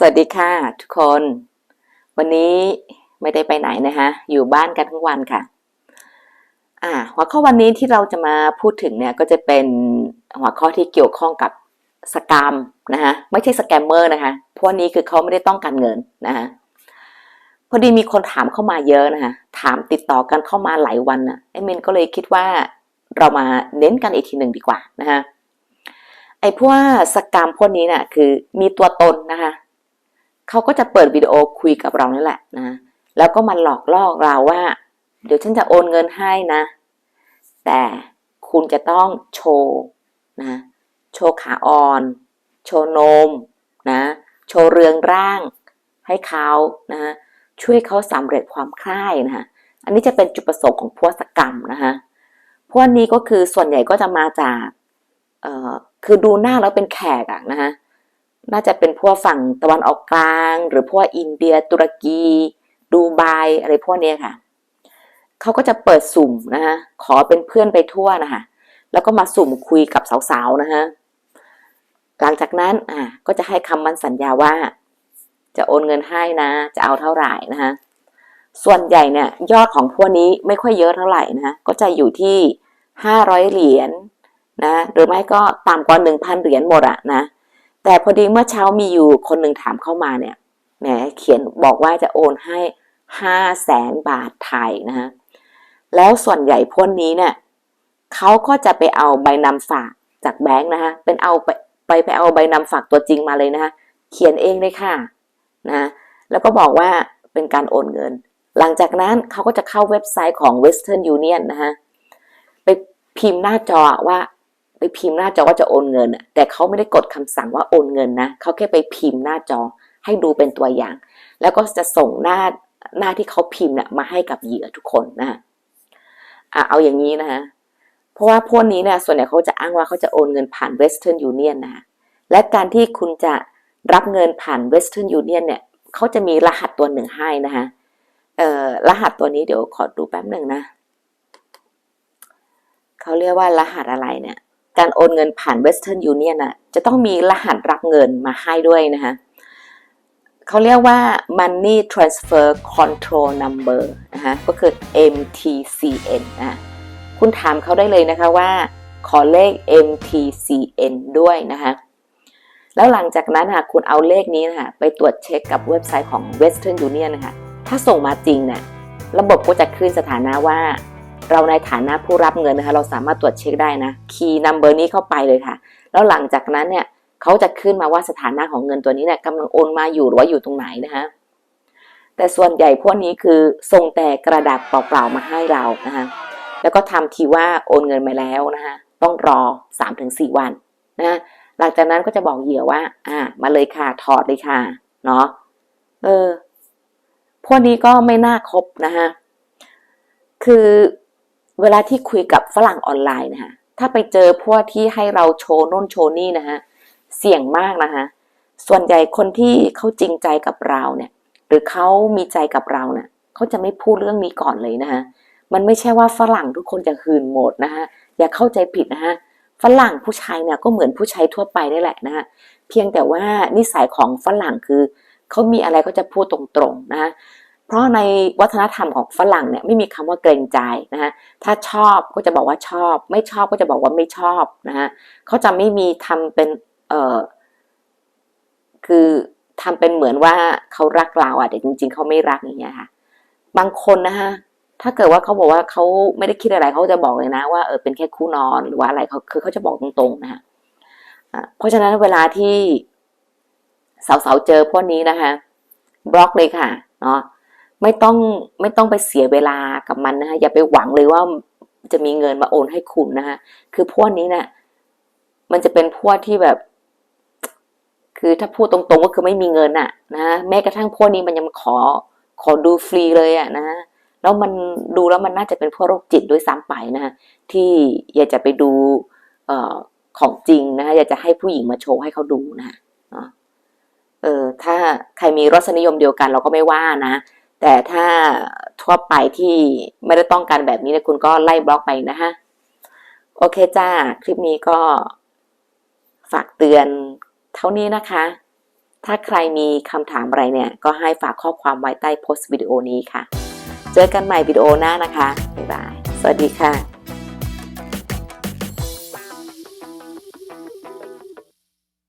สวัสดีค่ะทุกคน วันนี้ไม่ได้ไปไหนนะคะอยู่บ้านกันทั้งวันค่ะ อ่า หัวข้อวันนี้ที่เราจะมาพูดถึงเนี่ยก็จะเป็นหัวข้อที่เกี่ยวข้องกับสกามนะคะไม่ใช่สแกมเมอร์นะคะพวกนี้คือเขาไม่ได้ต้องการเงินนะคะพอดีมีคนถามเข้ามาเยอะนะคะถามติดต่อกันเข้ามาหลายวันน่ะไอ้เมนก็เลยคิดว่าเรามาเน้นกันอีกทีหนึ่งดีกว่านะคะไอ้พวกสกามพวกนี้น่ะคือมีตัวตนนะคะ เขาก็จะเปิดวิดีโอคุยกับเรานั่แหละนะ แล้วก็มาหลอกล่อเราว่า เดี๋ยวฉันจะโอนเงินให้นะ แต่คุณจะต้องโชว์นะ โชว์ขาอ่อน โชว์นมนะ โชว์เรืองร่างให้เขานะ ช่วยเขาสำเร็จความใคร่นะคะอันนี้จะเป็นจุดประสงค์ของพวกสกรรมนะคะพวกนี้ก็คือส่วนใหญ่ก็จะมาจากเอ่อคือดูหน้าแล้วเป็นแขกอะนะคะ น่าจะเป็นพวกฝั่งตะวันออกกลาง หรือพวกอินเดีย ตุรกี ดูไบอะไรพวกนี้ค่ะเขาก็จะเปิดสุ่มนะคะขอเป็นเพื่อนไปทั่วนะคะแล้วก็มาสุ่มคุยกับสาวๆนะคะหลังจากนั้นอ่าก็จะให้คำมั่นสัญญาว่า จะโอนเงินให้นะ จะเอาเท่าไหร่นะคะส่วนใหญ่เนี่ยยอดของพวกนี้ไม่ค่อยเยอะเท่าไหร่นะะก็จะอยู่ที่ห้าร้อยเหรียญนะหรือไม่ก็ต่ำกว่าหนึ่งพันเหรียญหมดอะนะ แต่พอดีเมื่อเช้ามีอยู่คนหนึ่งถามเข้ามาเนี่ยแหมเขียนบอกว่าจะโอนให้ห้าแสนบาทไทยนะฮะแล้วส่วนใหญ่พวกนี้เนี่ยเขาก็จะไปเอาใบนำฝากจากแบงค์นะคะเป็นเอาไปไปไปเอาใบนำฝากตัวจริงมาเลยนะคะเขียนเองเลยค่ะนะแล้วก็บอกว่าเป็นการโอนเงิน หลังจากนั้นเขาก็จะเข้าเว็บไซต์ของ Western Union นะคะไปพิมพ์หน้าจอว่า ไปพิมพ์หน้าจอว่าจะโอนเงิน แต่เขาไม่ได้กดคำสั่งว่าโอนเงินนะเขาแค่ไปพิมพ์หน้าจอให้ดูเป็นตัวอย่าง แล้วก็จะส่งหน้าหน้าที่เขาพิมพ์เนี่ยมาให้กับเหยื่อทุกคนนะอะเอาอย่างนี้นะฮะเพราะว่าพวกนี้เนี่ยส่วนใหญ่เขาจะอ้างว่าเขาจะโอนเงินผ่าน Western Union นะและการที่คุณจะรับเงินผ่าน Western Union เนี่ยเขาจะมีรหัสตัวหนึ่งให้นะคะเอ่อรหัสตัวนี้เดี๋ยวขอดูแป๊บหนึ่งนะเขาเรียกว่ารหัสอะไรเนี่ย การโอนเงินผ่าน Western Union น่ะจะต้องมีรหัสรับเงินมาให้ด้วยนะคะเขาเรียกว่า Money Transfer Control Number นะคะก็คือ MTCN นะคุณถามเขาได้เลยนะคะว่า ขอเลข MTCN ด้วยนะคะแล้วหลังจากนั้นค่ะคุณเอาเลขนี้นะคะไปตรวจเช็คกับเว็บไซต์ของ Western Union นะคะถ้าส่งมาจริงนี่ยระบบก็จะขึ้นสถานะว่า เราในฐานะผู้รับเงินนะคะ เราสามารถตรวจเช็คได้นะคีย์นัมเบอร์นี้เข้าไปเลยค่ะ แล้วหลังจากนั้นเนี่ยเขาจะขึ้นมาว่าสถานะของเงินตัวนี้เนี่ยกำลังโอนมาอยู่หรือว่าอยู่ตรงไหนนะคะแต่ส่วนใหญ่พวกนี้คือส่งแต่กระดาษเปล่าๆมาให้เรานะคะแล้วก็ทำทีว่าโอนเงินมาแล้วนะคะต้องรอ 3-4 วันนะหลังจากนั้นก็จะบอกเหยื่อว่า อ่า มาเลยค่ะถอดเลยค่ะเนาะเออพวกนี้ก็ไม่น่าคบนะคะคือ เวลาที่คุยกับฝรั่งออนไลน์นะคะถ้าไปเจอพวกที่ให้เราโชว์น่นโชว์นี่นะคะเสี่ยงมากนะคะส่วนใหญ่คนที่เขาจริงใจกับเราเนี่ยหรือเขามีใจกับเราเนี่ยเขาจะไม่พูดเรื่องนี้ก่อนเลยนะคะมันไม่ใช่ว่าฝรั่งทุกคนจะหืนหมดนะคะอย่าเข้าใจผิดนะคะฝรั่งผู้ชายเนี่ยก็เหมือนผู้ชายทั่วไปนี่แหละนะคะเพียงแต่ว่านิสัยของฝรั่งคือเขามีอะไรก็จะพูดตรงๆนะะ เพราะในวัฒนธรรมของฝรั่งเนี่ยไม่มีคำว่าเกรงใจนะฮะถ้าชอบก็จะบอกว่าชอบ ไม่ชอบก็จะบอกว่าไม่ชอบนะฮะเขาจะไม่มีทำเป็นเออคือทำเป็นเหมือนว่าเขารักเราอะแต่จริง ๆเขาไม่รักอย่างเงี้ยค่ะ บางคนนะฮะถ้าเกิดว่าเขาบอกว่าเขาไม่ได้คิดอะไรเขาจะบอกเลยนะ ว่าเออเป็นแค่คู่นอนหรือว่าอะไรเขาคือเขาจะบอกตรงๆนะฮะเพราะฉะนั้นเวลาที่สาวๆเจอพวกนี้นะคะบล็อกเลยค่ะเนาะ ไม่ต้องไม่ต้องไปเสียเวลากับมันนะคะอย่าไปหวังเลยว่าจะมีเงินมาโอนให้คุณนะคะคือพวกนี้เนะี่ยมันจะเป็นพวกที่แบบ คือถ้าพูดตรงๆก็คือไม่มีเงินอะนะแม้กระทั่งพวกนี้มันยังขอขอดูฟรีเลยอะนะแล้วมันดูแล้วมันน่าจะเป็นพวกโรคจิตด้วยซ้ำไปนะะที่อยากจะไปดูเอ่อของจริงนะคะอยากจะให้ผู้หญิงมาโชว์ให้เขาดูนะเออถ้าใครมีรสนิยมเดียวกันเราก็ไม่ว่านะ แต่ถ้าทั่วไปที่ไม่ได้ต้องการแบบนี้นะคุณก็ไล่บล็อกไปนะฮะ โอเคจ้า คลิปนี้ก็ฝากเตือนเท่านี้นะคะ ถ้าใครมีคำถามอะไรเนี่ย ก็ให้ฝากข้อความไว้ใต้โพสต์วิดีโอนี้ค่ะ เจอกันใหม่วิดีโอหน้านะคะ บ๊ายบาย สวัสดีค่ะ